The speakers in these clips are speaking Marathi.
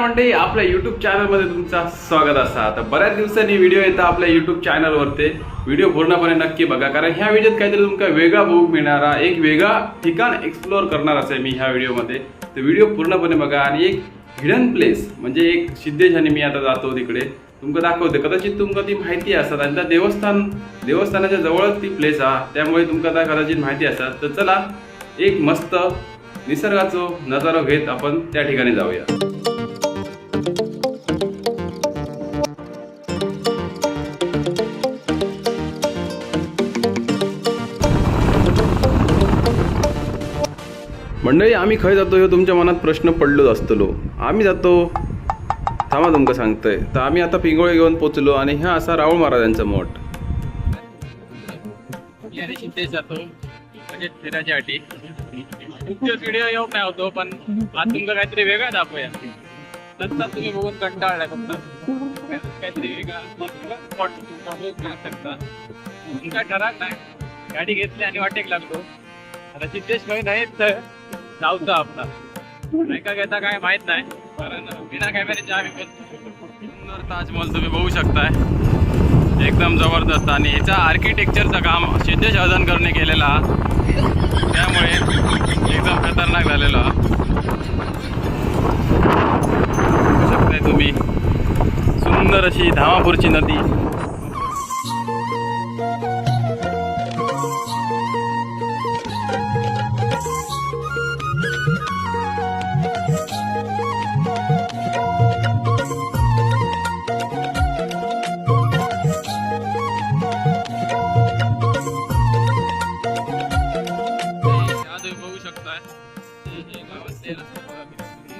मंडळी आपल्या युट्यूब चॅनलमध्ये तुमचं स्वागत असा तर बऱ्याच दिवसांनी व्हिडिओ येतात आपल्या युट्यूब चॅनलवरती व्हिडिओ पूर्णपणे नक्की बघा कारण ह्या व्हिडिओत काहीतरी तुमका वेगळा बघू मिळणारा एक वेगळा ठिकाण एक्सप्लोअर करणार असे मी ह्या व्हिडिओमध्ये तर व्हिडिओ पूर्णपणे बघा आणि एक हिडन प्लेस म्हणजे एक सिद्धेश आणि मी आता जातो तिकडे. तुमका दाखवते कदाचित तुमका ती माहिती असतात आणि त्या देवस्थान देवस्थानाच्या जवळच ती प्लेस हा त्यामुळे तुमका त्या कदाचित माहिती असतात. तर चला एक मस्त निसर्गाचो नजारा घेत आपण त्या ठिकाणी जाऊया. मंडळी आम्ही खंय जातो ह्यो तुमच्या मनात प्रश्न पडलोच असतलो. आम्ही जातो. थांबा तुमका सांगतय. तर आम्ही आता पिंगोळे घेऊन पोचलो आणि ह्या असा राहुळ महाराजांचा मठ. जातो. खूप दिवस व्हिडिओ येऊ नाही होतो पण आज तुमचा काहीतरी वेगळा दाखवूया. नंतर तुम्ही बघून कंटाळला फक्त. काहीतरी वेगळा शकता. तुमचा ठराक नाही. गाडी घेतली आणि वाटेक लागलो. आता सिद्धेश काही नाही तर जाऊचा आपला. नाही का घेता काय माहीत नाही. कारण बिना कॅमेऱ्याचे आम्ही पण सुंदर ताजमहल तुम्ही बघू शकताय. एकदम जबरदस्त. आणि याचा आर्किटेक्चरचं काम सिद्धेश हळदणकरने केलेला त्यामुळे एकदम खतरनाक झालेला बघू शकताय तुम्ही. सुंदर अशी धामापूरची नदी.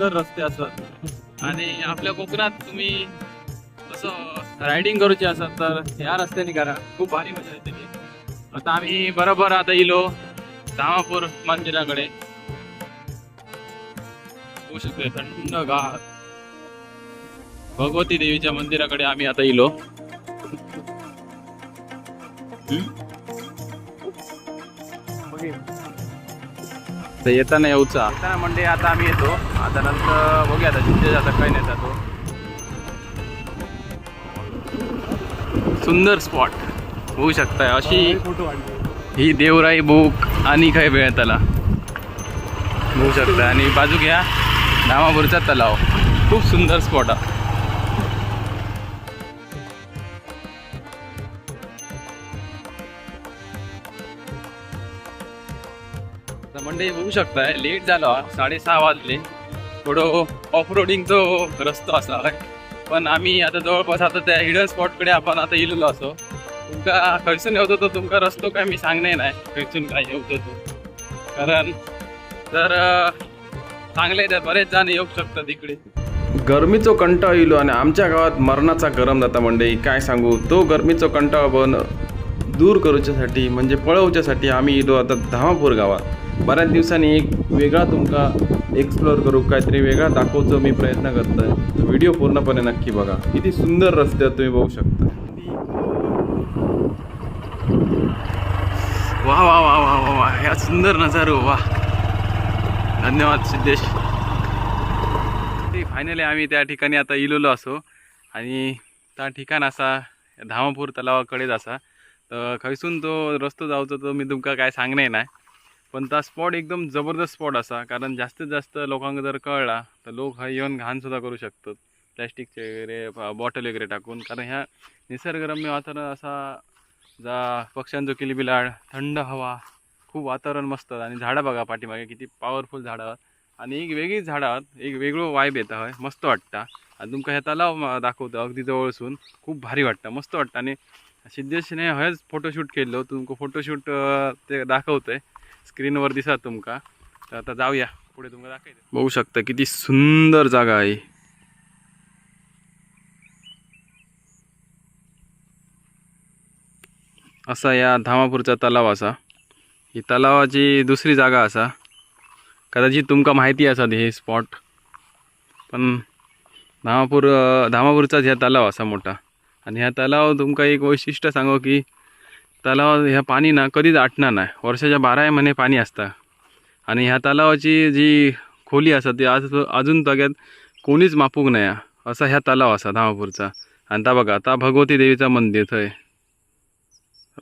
सुंदर रस्ते असतात. आणि आपल्या कोकणात तुम्ही असं रायडिंग करूची असत तर या रस्त्याने करा. खूप भारी मजा येते आता आम्ही बरोबर आता इलो धामापूर मंदिराकडे. होऊ शकते थंड गार. भगवती देवीच्या मंदिराकडे आम्ही आता इलो. तर येताना येऊचा. येताना म्हणजे आता आम्ही येतो. आता नंतर बघूया आता जिथे आता काही नाही जातो. सुंदर स्पॉट होऊ शकताय अशी ही देवराई बुक आणि काय वेळ त्याला. होऊ शकताय. आणि बाजू घ्या नामापूरचा तलाव. खूप सुंदर स्पॉट हा. आता मंडळी बघू शकताय लेट झालो. साडेसहा वाजले. थोडं ऑफ रोडिंगचो रस्तो असा पण आम्ही आता जवळपास आता त्या हिडन स्पॉटकडे आपण आता इलेलो असो. तुमका खर्चून येवतो तो तुमका रस्तो काय मी सांगणे नाही. खर्चून काय येवतो तो कारण तर चांगले तर बरेच जण येऊ शकतात इकडे. गरमीचो कंटाळ येलो आणि आमच्या गावात मरणाचा गरम जाता मंडळी. काय सांगू तो गरमीचो कंटाळ पण दूर करूच्यासाठी म्हणजे पळवच्यासाठी आम्ही येलो आता धामापूर गावात. बऱ्याच दिवसांनी एक वेगळा तुमका एक्सप्लोअर करू काहीतरी वेगळा दाखवचं मी प्रयत्न करतोय. व्हिडिओ पूर्णपणे नक्की बघा. किती सुंदर रस्ते तुम्ही बघू शकता. वा वा वा वा वा वा. या सुंदर नजारो वा. धन्यवाद सिद्धेश. फायनली आम्ही त्या ठिकाणी आता इलेलो असो. आणि त्या ठिकाण असा धामापूर तलावाकडेच असा. तर खैसून तो रस्तो जावचो तो मी तुमका काय सांगणे नाही पण तो स्पॉट एकदम जबरदस्त स्पॉट असा कारण जास्तीत जास्त लोकांना जर कळला तर लोक हा येऊन घाण सुद्धा करू शकतात. प्लॅस्टिकचे वगैरे बॉटल वगैरे टाकून. कारण ह्या निसर्गरम्य वातावरण असा जा पक्ष्यांचो किलबिलाड थंड हवा खूप वातावरण मस्त. आणि झाडं बघा पाठीमागे किती पॉवरफुल झाडं आहेत. आणि एक वेगळीच झाडं आहेत एक वेगळं वायब येतं हय. मस्त वाटतं. आणि तुमका हे तलाव म- अगदी जवळसून. खूप भारी वाटतं मस्त वाटतं. आणि सिद्धेशने हयच फोटोशूट केलं. तुमकां फोटोशूट ते दाखवतंय. स्क्रीनवर दिसा तुमका. तर आता जाऊया. पुढे तुमका दाखवायचं बघू शकता किती सुंदर जागा आहे. असा या धामापूरचा तलाव असा. ही तलावाची दुसरी जागा असा. कदाचित तुमका माहिती असा हे स्पॉट पण धामापूर धामापूरचाच ह्या तलाव असा मोठा. आणि ह्या तलाव तुमका एक वैशिष्ट्य सांगू की तलाव ह्या पाणी ना कधीच आटणार नाही. वर्षाच्या बाराही महिने पाणी असतं. आणि ह्या तलावाची जी खोली असा ती आज अजून तग्यात कोणीच मापूक नाही असा ह्या तलाव असा धामापूरचा. आणि ता बघा आता भगवती देवीचा मंदिर थंय.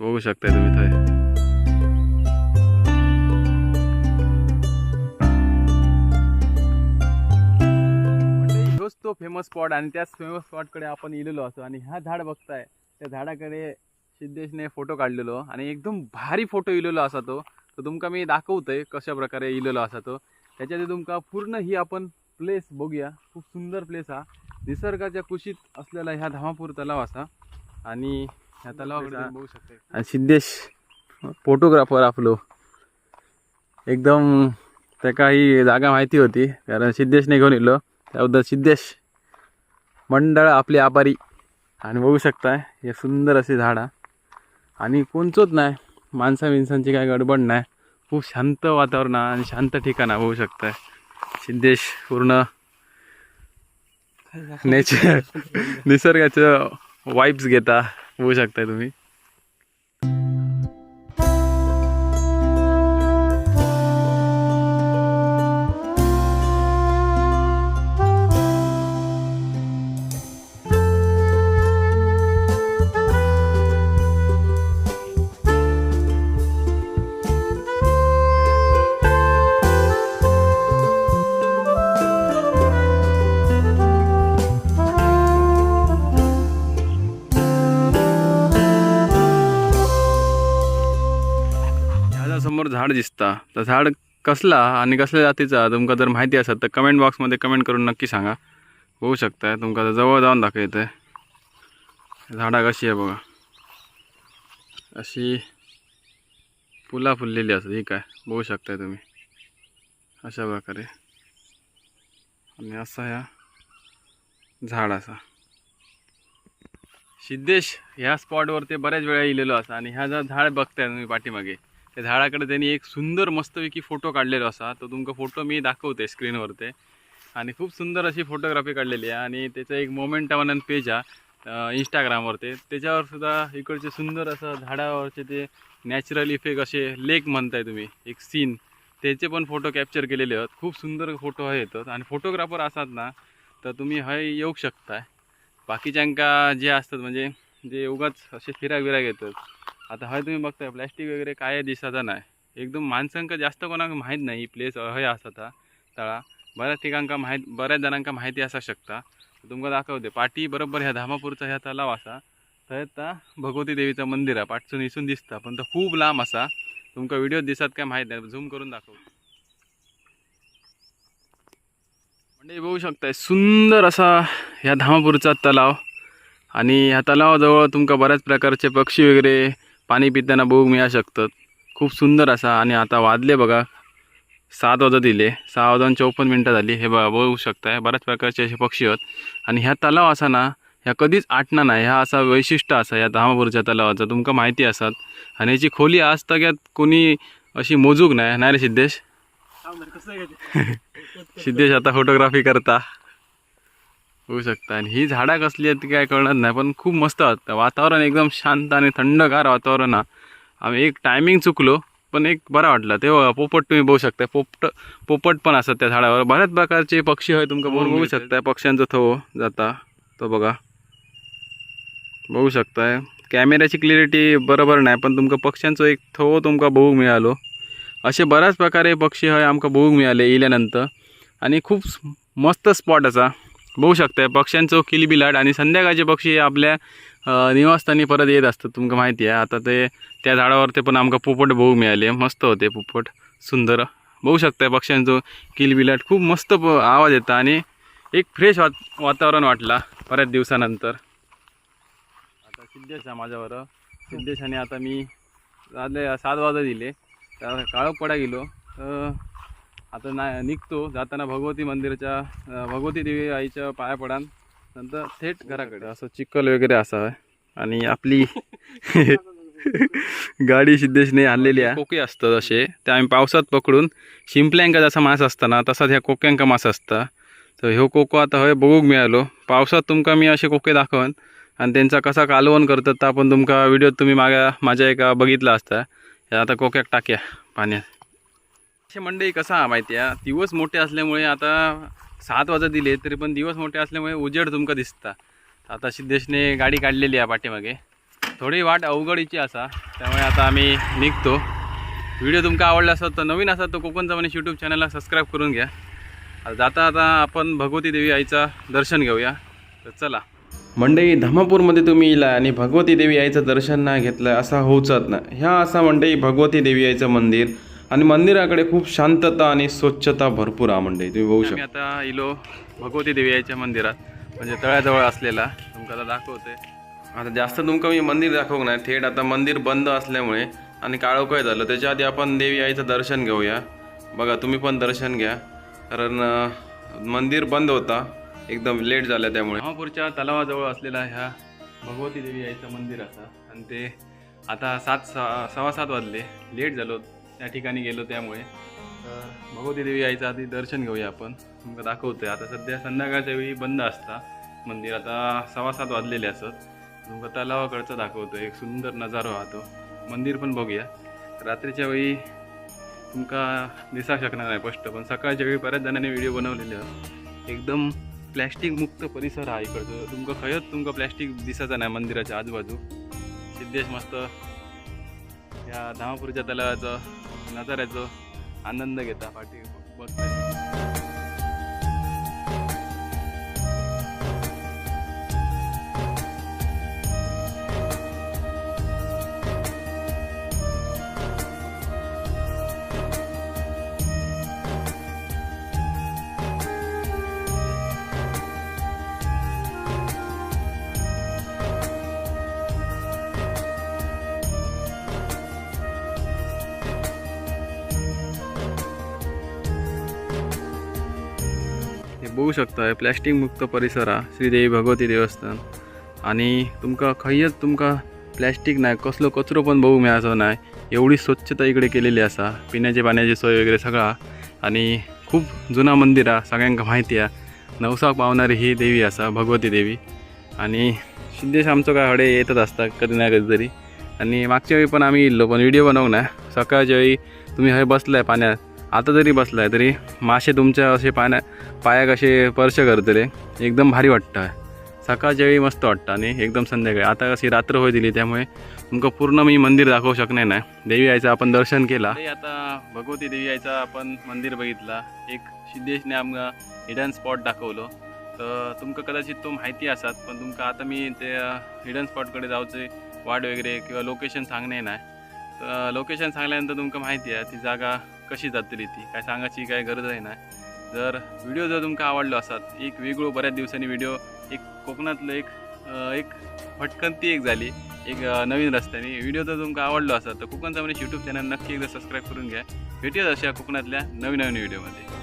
बघू शकताय तुम्ही थंय. म्हणजे तोच तो फेमस स्पॉट आणि त्याच फेमस स्पॉटकडे आपण इलेलो असतो. आणि ह्या झाड बघताय त्या झाडाकडे सिद्धेशने फोटो काढलेलो आणि एकदम भारी फोटो इलेलो असा तो. तर तुमका मी दाखवतोय कशा प्रकारे इलेलो असा तो. त्याच्यात तुमका पूर्ण ही आपण प्लेस बघूया. खूप सुंदर प्लेस हा. निसर्गाच्या कुशीत असलेला ह्या धामापूर तलाव असा. आणि ह्या तलावाकडे बघू शकता आणि सिद्धेश फोटोग्राफर आपलो. एकदम त्याका ही जागा माहिती होती. कारण सिद्धेशने घेऊन येलो त्याबद्दल सिद्धेश मंडळ आपले आभारी. आणि बघू शकताय हे सुंदर असे झाड हा. आणि कोणचंच नाही. माणसा बिनसांची काय गडबड नाही. खूप शांत वातावरण आणि शांत ठिकाण हा, बघू शकताय. सिद्धेश पूर्ण नेचर निसर्गाचं वाईब्स घेता बघू शकताय तुम्ही. समोर झाड दिसता. तर झाड कसला आणि कसल्या जातीचा तुमका जर माहिती असेल तर कमेंट बॉक्समध्ये कमेंट करून नक्की सांगा. बघू शकताय. तुमका तर जवळ जाऊन दाखवते झाडा कशी आहे बघा. अशी फुला फुललेली असत ही काय? बघू शकताय तुम्ही. अशा प्रकारे. आणि असा ह्या झाड असा. सिद्धेश ह्या स्पॉटवर ते बऱ्याच वेळा इलेलो असा आणि ह्या जर झाड बघताय तुम्ही पाठीमागे त्या झाडाकडे त्यांनी एक सुंदर मस्तपैकी फोटो काढलेलो असा. तो तुमका फोटो मी दाखवते स्क्रीनवर ते आणि खूप सुंदर अशी फोटोग्राफी काढलेली आहे. आणि त्याचं एक मोमेंट म्हणून पेज आहे इंस्टाग्रामवर ते त्याच्यावर सुद्धा इकडचे सुंदर असं झाडावरचे ते नॅचरल इफेक्ट असे लेक म्हणताय तुम्ही एक सीन त्याचे पण फोटो कॅप्चर केलेले आहेत. खूप सुंदर फोटो हे येतात. आणि फोटोग्राफर असतात ना तर तुम्ही हय येऊ शकताय. बाकीच्यांका जे असतात म्हणजे जे उगाच असे फिराक बिराक येतात आता हय तुम्ही बघताय प्लॅस्टिक वगैरे काय दिसायचं नाही. एकदम माणसांका जास्त कोणाक माहीत नाही ही प्लेस हय असा था तळा. बऱ्याच ठिकाणका माहीत बऱ्याच जणांका माहिती असा शकता. तुमका दाखवते पाटी बरोबर ह्या धामापूरचा ह्या तलाव असा. थंय आता भगवती देवीचं मंदिर आहे पाठसून इसून दिसता पण तो खूप लांब असा. तुमका व्हिडिओ दिसत काय माहीत नाही झूम करून दाखव. म्हणजे बघू शकताय सुंदर असा ह्या धामापूरचा तलाव. आणि ह्या तलावाजवळ तुमका बऱ्याच प्रकारचे पक्षी वगैरे पाणी पिताना बघू मिळू शकतात. खूप सुंदर असा आणि आता वाजले बघा. सात वाजत दिले सहा वाजून चौपन्न मिनटं झाली. हे बघा बघू शकताय. बऱ्याच प्रकारचे असे पक्षी आहेत. आणि ह्या तलाव असा ना ह्या कधीच आटणार नाही. ह्या असा वैशिष्ट्य असा या धामापूरच्या तलावाचा. तुमका माहिती असत आणि याची खोली आज तग्यात कोणी अशी मोजूक नाही. नाही रे सिद्धेश? सिद्धेश आता फोटोग्राफी करता. होऊ शकता. आणि ही झाडा कसली आहेत ती काय कळणार नाही पण खूप मस्त वाटतं. वातावरण एकदम शांत आणि थंडगार वातावरण हा. आम्ही एक टायमिंग चुकलो पण एक बरा वाटला. तेव्हा पोपट तुम्ही बघू शकता. पोपट पोपट पण असतात त्या झाडावर. बऱ्याच प्रकारचे पक्षी आहे तुमका बघून बघू शकता. पक्ष्यांचा थो जाता. तो बघा. बघू शकताय कॅमेऱ्याची क्लिअरिटी बरोबर नाही पण तुमका पक्ष्यांचो एक थो तुमका बघूक मिळालो. असे बऱ्याच प्रकारे पक्षी हय आमकां बघूक मिळाले येयल्यानंतर आणि खूप मस्त स्पॉट असा. बघू शकताय पक्ष्यांचो किलबिलाट आणि संध्याकाळचे पक्षी आपल्या निवासस्थानी परत येत असतात तुमका माहिती आहे. आता ते त्या झाडावर ते पण आमकां पोपट बघू मिळाले. मस्त होते पोपट सुंदर. बघू शकताय पक्ष्यांचो किलबिलाट. खूप मस्त आवाज येता आणि एक फ्रेश वात वातावरण वाटला बऱ्याच दिवसानंतर. आता सिद्धेश आहे माझ्यावर. सिद्धेशाने आता मी झाले सात वाजता दिले. तर काळोख पडा गेलो. तर आता ना निघतो जाताना भगवती मंदिराच्या भगवती देवी आईच्या पाया पडान. नंतर थेट घराकडे. असं चिखल वगैरे असा आणि आपली गाडी सिद्धेशने आणलेली आहे. कोके असतात असे. ते आम्ही पावसात पकडून शिंपल्यांका जसा मास असता ना तसाच ह्या कोक्यांका मास असता. तर ह्यो कोको आता हय बघूक मिळालो. पावसात तुमका मी असे कोके दाखवन. आणि त्यांचा कसा कालवण करतात तर आपण तुमका व्हिडिओत तुम्ही मागा माझ्या एका बघितला असता. ह्या आता कोक्याक टाक्या पाण्यात. असे मंडई कसा माहिती आहे? दिवस मोठे असल्यामुळे आता सात वाजत दिले तरी पण दिवस मोठे असल्यामुळे उजेड तुमका दिसता. आता सिद्धेशने गाडी काढलेली आहे पाठीमागे. थोडी वाट अवघडीची असा त्यामुळे आता आम्ही निघतो. व्हिडिओ तुमका आवडला असत तर नवीन असा तो कोकणचा मनीष यूट्यूब चॅनलला सबस्क्राईब करून घ्या. आता जाता आता आपण भगवती देवी आईचं दर्शन घेऊया. तर चला. मंडई धामापूरमध्ये तुम्ही इला आणि भगवती देवी आईचं दर्शन नाही घेतलं असा होऊचत ना ह्या असा मंडई भगवती देवी आईचं मंदिर. आणि मंदिराकडे खूप शांतता आणि स्वच्छता भरपूर आहे मंडई तुम्ही बघू शकता. आता इलो भगवती देवी आईच्या मंदिरात म्हणजे तळ्याजवळ असलेला तुमका आता दाखवते आता जास्त तुमका मी मंदिर दाखवू नाही थेट आता मंदिर बंद असल्यामुळे आणि काळोखय झालं. त्याच्या आधी आपण देवी आईचं दर्शन घेऊया. बघा तुम्ही पण दर्शन घ्या. कारण मंदिर बंद होता. एकदम लेट झालं त्यामुळे. महापूरच्या तलावाजवळ असलेला ह्या भगवती देवी आईचं मंदिर असा. आणि ते आता सात सहा सव्वा सात वाजले. लेट झालो. त्या ठिकाणी गेलो त्यामुळे. तर भगवती देवी यायचं आधी दर्शन घेऊया आपण. तुमका आहे आता सध्या संध्याकाळच्या वेळी बंद असता मंदिर. आता सव्वा सात वाजलेले असत. तुमका तलावाकडचं दाखवतो एक सुंदर नजारा राहतो मंदिर पण बघूया. रात्रीच्या वेळी तुमका दिसा शकणार नाही स्पष्ट पण सकाळच्या वेळी बऱ्याच जणांनी व्हिडिओ बनवलेले आहेत. एकदम प्लॅस्टिक मुक्त परिसर आहे इकडचं. तुमका खयच तुमका प्लॅस्टिक दिसायचं नाही मंदिराच्या आजूबाजू. सिद्धेश मस्त या धामापूरच्या तलावाचं नजाऱ्याचं आनंद घेता पाठी बसला बघू शकता प्लॅस्टिक मुक्त परिसर हा श्रीदेवी भगवती देवस्थान. आणि तुमका खयच तुमका प्लॅस्टिक नाही कसलो कचरो पण बघू मेळचो नाही. एवढी स्वच्छता इकडे केलेली असा पिण्याची पाण्याची सोय वगैरे सगळा. आणि खूप जुना मंदिर हा सगळ्यांक माहिती आहे नवसाक पावणारी ही देवी असा भगवती देवी. आणि सिद्धेश आमचं काय हडे येतच असतात कधी ना कधीतरी. आणि मागच्या वेळी पण आम्ही इल्लो पण व्हिडिओ बनवू ना सकाळच्या वेळी तुम्ही हय बसलाय पाण्यात. आता जरी बसलाय तरी मासे तुमच्या असे पाण्या पायाक असे स्पर्श करतले. एकदम भारी वाटतं सकाळच्या वेळी मस्त वाटतं आणि एकदम संध्याकाळी. आता कशी रात्र होय दिली त्यामुळे तुमका पूर्ण मी मंदिर दाखवू शकणार नाही. देवी आईचं आपण दर्शन केला. आता भगवती देवी आईचा आपण मंदिर बघितला. एक सिद्धेशने आमका हिडन स्पॉट दाखवलो. तर तुमका कदाचित तो माहिती असतात पण तुमका आता मी ते हिडन स्पॉटकडे जाऊचे वाट वगैरे किंवा लोकेशन सांगणे नाही. तर लोकेशन सांगल्यानंतर तुमका माहिती आहे ती जागा कशी जातली ती काय सांगायची काय गरज आहे ना? जर व्हिडिओ जर तुमका आवडलो असतात एक वेगळं बऱ्याच दिवसांनी व्हिडिओ एक कोकणातलं एक एक भटकंती एक झाली एक नवीन रस्त्याने. व्हिडिओ जर तुमका आवडलो असतात तर कोकणचा म्हणजे यूट्यूब चॅनल नक्की एकदा सबस्क्राईब करून घ्या. भेटूयात अशा कोकणातल्या नवीन नवीन व्हिडिओमध्ये